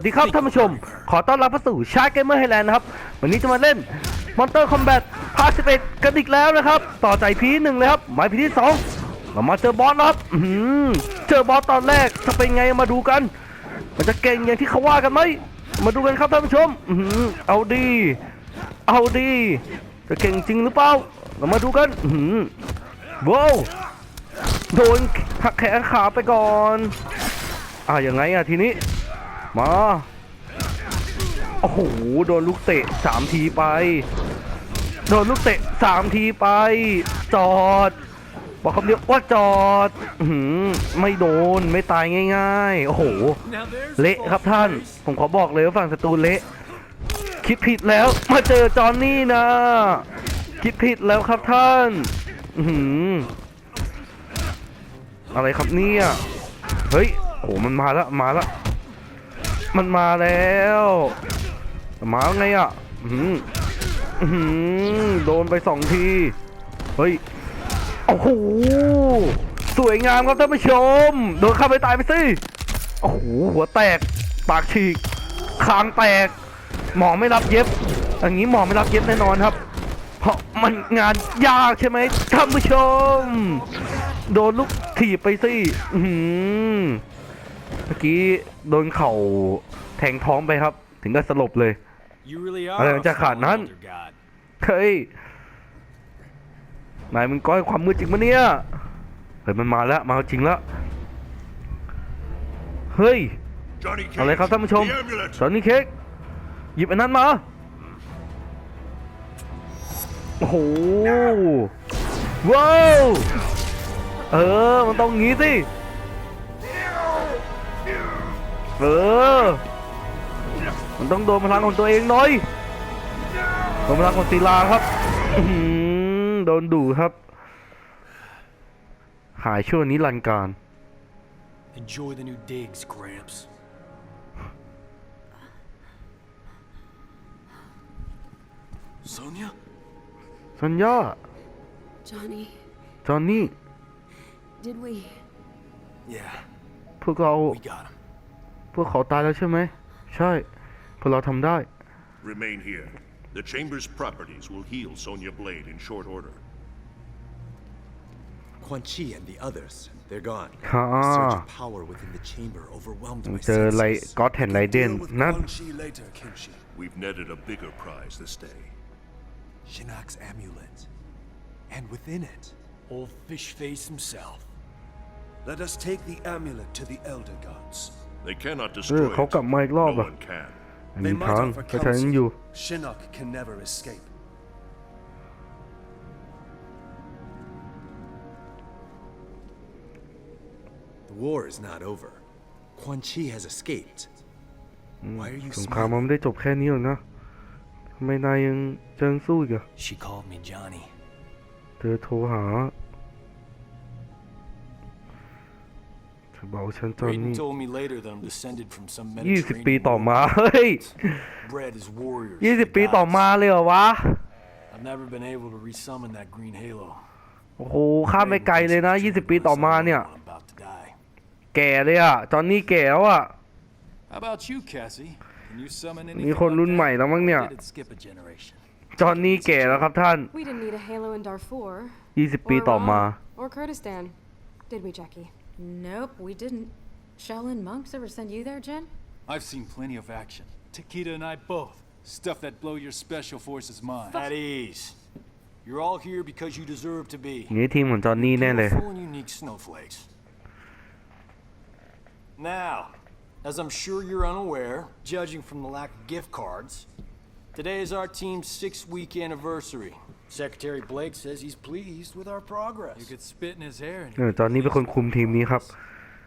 สวัสดีครับท่านผู้ชม ขอต้อนรับเข้าสู่ชาร์เกมเมอร์ไฮแลนด์นะครับ วันนี้จะมาเล่น Monster Combat ภาค11กันอีกแล้วนะครับ ต่อใจพีหนึ่งเลยครับหมายพีที่สองเรามาเจอบอสนะครับอื้อหือเจอบอสตอนแรกจะเป็นไงมาดูกัน มันจะเก่งอย่างที่เขาว่ากันไหมมาดูกันครับท่านผู้ชมอื้อหือเอาดี เอาดี จะเก่งจริงหรือเปล่าเรามาดูกันอื้อหือว้าวโดนหักแขนขาไปก่อนอ่าอย่างไงอะทีนี้ มา โอ้โห โดนลูกเตะสามทีไป โดนลูกเตะสามทีไป จอด บอกคำเดียวว่าจอดอื้อหือไม่โดนไม่ตายง่าย ๆ โอ้โห เละครับท่าน ผมขอบอกเลยว่าฝั่งศัตรูเละ คิดผิดแล้ว มาเจอจอนนี่นะ คิดผิดแล้วครับท่านอือหืออะไรครับเนี่ย เฮ้ยโอ้โหมันมาล้วมาล้ว มันมาแล้วมาไงอะอื้อหืออื้อหือโดนไปสองที เฮ้ย โอ้โห สวยงามครับท่านผู้ชม โดนเข้าไปตายไปสิ โอ้โห หัวแตก ปากฉีก คางแตก หมอไม่รับเย็บ อย่างนี้หมอไม่รับเย็บแน่นอนครับ เพราะมันงานยากใช่ไหมท่านผู้ชม โดนลูกถีบไปสิ อื้อหือเมื่อกี้ โดนเข่าแทงท้องไปครับ ถึงก็สลบเลย You really are อะไร a มันจะขาดนั้น fallen elder god. เฮ้ยนายมันก้อยความมืดจริงปะเนี่ยเฮ้ยมันมาแล้วมาจริงแล้วเฮ้ย Johnny อะไรครับท่านผู้ชม the amulet. จอห์นนี่เค้กหยิบอันนั้นมาโอ้โหว้าวเออมันต้องงี้สิ เออ มันต้องโดนพลังของตัวเองหน่อยโดนพลังของศิลาครับอื้อหือโดนดูครับ หายชั่วนิรันดร์การ Enjoy the new digs, Gramps. Sonia? สัญญา Johnny, จอห์นนี่ did we? Yeah, พวกเรา we got him. พวกเขาตายแล้วใช่ไหม ใช่ พวกเราทำได้ Remain here. The chamber's properties will heal Sonya Blade in short order. Quan Chi and the others, they're gone. Ah. The surge of power within the chamber overwhelmed my เจอไร senses. ก็อตแห่งไรเดน Deal with นั่น Quan Chi later, Kenshi. We've netted a bigger prize this day. Shinnok's amulet. And within it, Old fish face himself. let us take the amulet to the Elder Gods. They cannot เอ destroy อเขากลับมาอีกรอบ No อ่ะ one can. อัน They นี้ might ทาง offer ก็ใช้นั้นอยู่ counsel. Shinnok can never escape. The war is not over. Quan Chi has escaped. Why are you สงครามมัน smiling? ไม่ได้จบแค่นี้หรอกนะทำไมนายยังเจิงสู้อีกอะ She called me Johnny. เธอโทรหา เธอบอกว่าฉันจอห์น Raiden นี่ told me later that I'm descended from some ยี่สิบ Mediterranean ปีต่อมา warrior เฮ้ย bred as warriors. ยี่ for สิบ the ปีต่อ gods. มาเลยเหรอวะ I've never been able to resummon that green halo. โอ้โห ข้ามไปไกลเลยนะยี่สิบปีต่อมาเนี่ย I'm about to die. แก่เลยอะจอห์นนี่แก่แล้วอะ How about you, Cassie? Can you summon มี anything คน like รุ่น that? ใหม่แล้วมั้งเนี่ย Did it skip a generation? จอห์นนี่แก่แล้วครับท่าน We didn't need a halo in Darfur. ยี่สิบปี or ต่อมา Iran, Or Kurdistan. Did we, Jackie? Nope, we didn't. Shaolin monks ever send you there, Jen? I've seen plenty of action. Takeda and I both. Stuff that blow your special forces mind. At ease. You're all here because you deserve to be. unique snowflakes. Now, as I'm sure you're unaware, judging from the lack of gift cards, today is our team's six-week anniversary. Secretary Blake says he's pleased with our progress. You could spit in his hair and เออจอห์นนี่เป็นคนคุมทีมนี้ครับ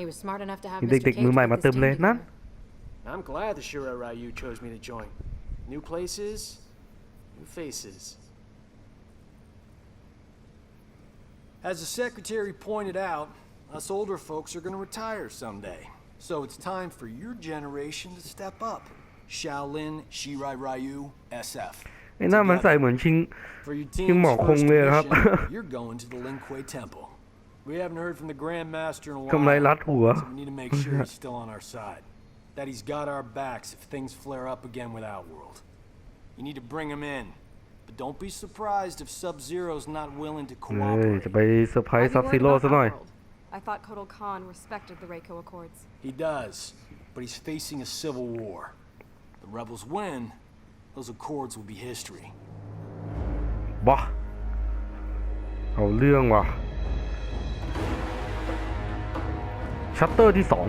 He was smart enough to have มี Mr. เด็ก Cage ๆมือใหม่ put มา this เติม team เลยนั่น together. I'm glad the Shura Ryu chose me to join. New places, new faces. As the secretary pointed out, us older folks are gonna retire someday. So it's time for your generation to step up. Shaolin, Shirai Ryu, SF. ไอ้หน้ามันใส่เหมือนชิง For your Yung team's mga first kungเลยครับ mission, you're going to the Lin Kuei Temple. We haven't heard from the Grand Master in a กำไร while, รัดหัว so we need to make sure he's still on our side. that he's got our backs if things flare up again with Outworld. You need to bring him in. But don't be surprised if Sub-Zero's not willing to เฮ้ย cooperate. จะไปเซอร์ไพร Why ส์ be ซับ worried ซิโร่ about ซะหน่อย Outworld? I thought Kotal Khan respected the Reiko Accords. He does, but he's facing a civil war. The rebels win, those accords will be history. บ้าเอาเรื่องว่ะ ชัตเตอร์ที่สอง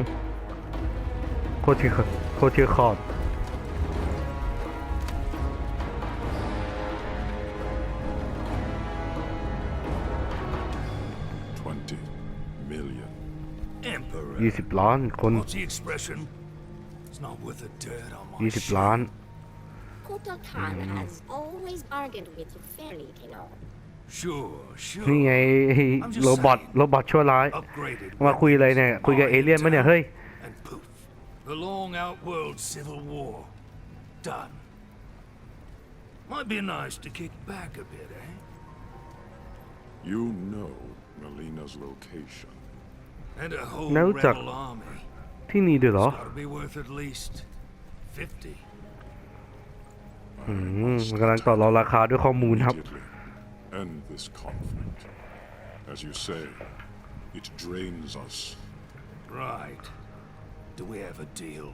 โคเทียโคเทียคอร์ด Twenty million. Emperor. ยี่สิบล้านคน What's the expression? It's not worth the dirt on my ยี่สิบ shirt. ล้าน Kotal Khan has always bargained with you fairly, you know. Sure, sure. นี่ไงโรบอทโรบอทชั่วร้าย Upgraded มาคุยอะไรเนี่ย คุยกับเอเลี่ยนปะเนี่ย เฮ้ย And poof. The long outworld civil war. Done. Might be nice to kick back a bit, eh? You know Melina's location. And a whole No, Chuck. rebel army. ที่นี่ด้วยเหรอ Gotta be worth at least 50. อืมมันกำลังต่อรองราคาด้วยข้อมูลครับ Immediately end this conflict. As you say, it drains us. Right. Do we have a deal?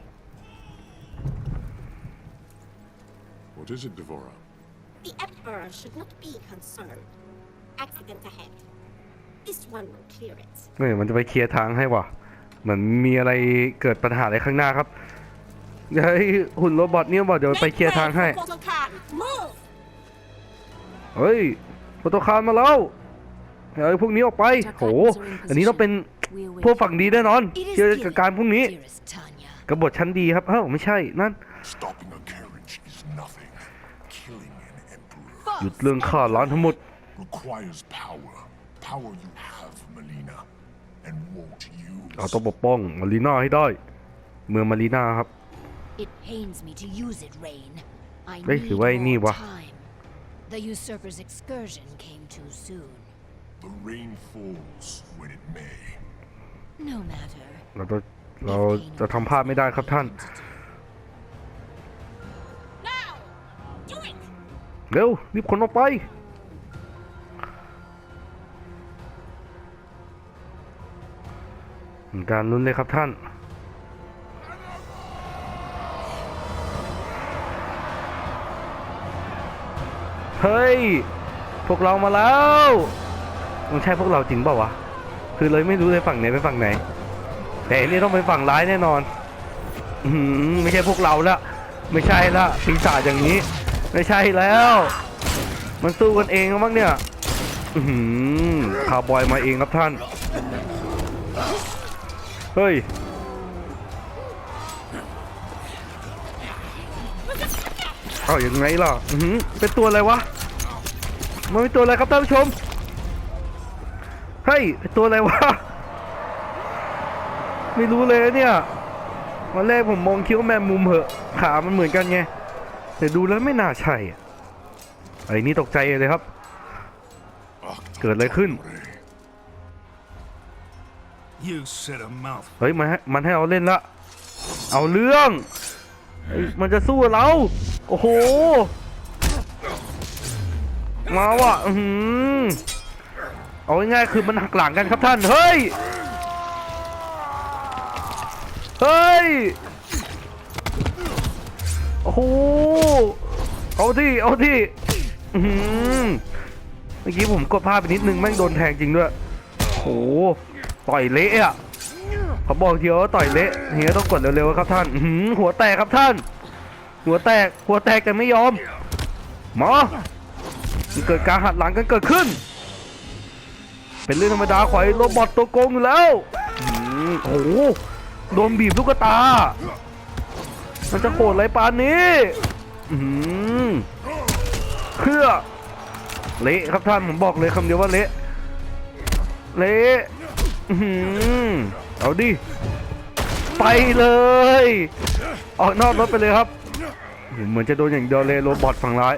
What is it, Devora? The Emperor should not be concerned. Accident ahead. This one will clear it. เฮ้ยมันจะไปเคลียร์ทางให้ว่ะ เหมือนมีอะไรเกิดปัญหาอะไรข้างหน้าครับ เฮ้ยหุ่นโรบอทเนี่ยบอกเดี๋ยวไปเคลียร์ทางให้ Kotal Khan, move! เฮ้ยโปรโตคาร์มาแล้วเฮ้ยพวกนี้ออกไป โห อันนี้ต้องเป็นพวกฝั่งดีแน่นอนเจอกับการพวกนี้ Dearest Tanya. กบฏชั้นดีครับเอ้าไม่ใช่ นั่น Stopping a carriage is nothing. Killing an emperor หยุดเรื่องฆ่าล้านทั้งหมด requires power. Power you have, Melina, and won't use. เราต้องปกป้องมารีนาให้ได้ เมืองมารีนาครับ It pains me to use it, Rain. I เฮ้ย need หรือว่าไอ้นี่ more วะ time. The usurper's excursion came too soon. The rain falls when it may. No matter. เราจะเราจะทำพลาดไม่ได้ครับท่าน Now! Do it! เร็วรีบขนออกไป การลุ้นเลยครับท่าน พวกเรามาแล้วมันใช่พวกเราจริงเปล่าวะ คือเลยไม่รู้เลยฝั่งไหนเป็นฝั่งไหน แต่อันนี่ต้องเป็นฝั่งร้ายแน่นอน อืมไม่ใช่พวกเราละไม่ใช่ละปีศาจอย่างนี้ ไม่ใช่แล้ว มันสู้กันเองแล้วมั้งเนี่ย อือหือคาวบอยมาเองครับท่าน เฮ้ยเอาอย่างไงล่ะอือหือเป็นตัวอะไรวะ มันเป็นตัวอะไรครับท่านผู้ชมเฮ้ยเป็นตัวอะไรวะไม่รู้เลยเนี่ยวันแรกผมมองคิดว่าแมงมุมเหอะขามันเหมือนกันไงแต่ดูแล้วไม่น่าใช่อะไอ้นี่ตกใจเลยครับ เกิดอะไรขึ้น You said a mouth. เฮ้ยมันให้มันให้เราเล่นละ เอาเรื่องเฮ้ยมันจะสู้กับเรา โอ้โห มาว่ะอือหือเอาง่ายๆคือมันหักหลังกันครับท่าน เฮ้ย เฮ้ย โอ้โห เอาที่ เอาที่อือหือเมื่อกี้ผมกดพลาดไปนิดนึงแม่งโดนแทงจริงด้วย โอ้โห ต่อยเละอะเขาบอกทีว่าต่อยเละเฮียต้องกดเร็วๆครับท่านหัวแตกครับท่าน หัวแตก หัวแตกแต่ไม่ยอม หมอ เกิดการหัดหลังกันเกิดขึ้น เป็นเรื่องธรรมดาของไอ้โรบอทตัวโกงอยู่แล้วอือโอ้โหโดนบีบลูกตา มันจะโหดไรปานนี้อือเพื่อเละครับท่านผมบอกเลยคำเดียวว่าเละ เละอือเอาดิ ไปเลย ออกนอกรถไปเลยครับ เหมือนจะโดนอย่างเดียวเลยโรบอทฝั่งร้าย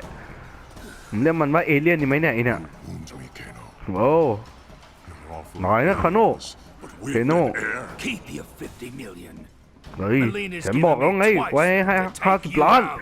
ผมเรียกมันว่าเอเลี่ยนนี่ไหมเนี่ยไอเนี่ย Wounds me, Kano. โอ้ You're awful Nói nó khả nộ. but with Kano. that air, Keep your 50 million. เฮ้ย Melina's ฉัน given บอกแล้ว me ไง twice ไว้ให้ to ห้า take สิบ you ล้าน out.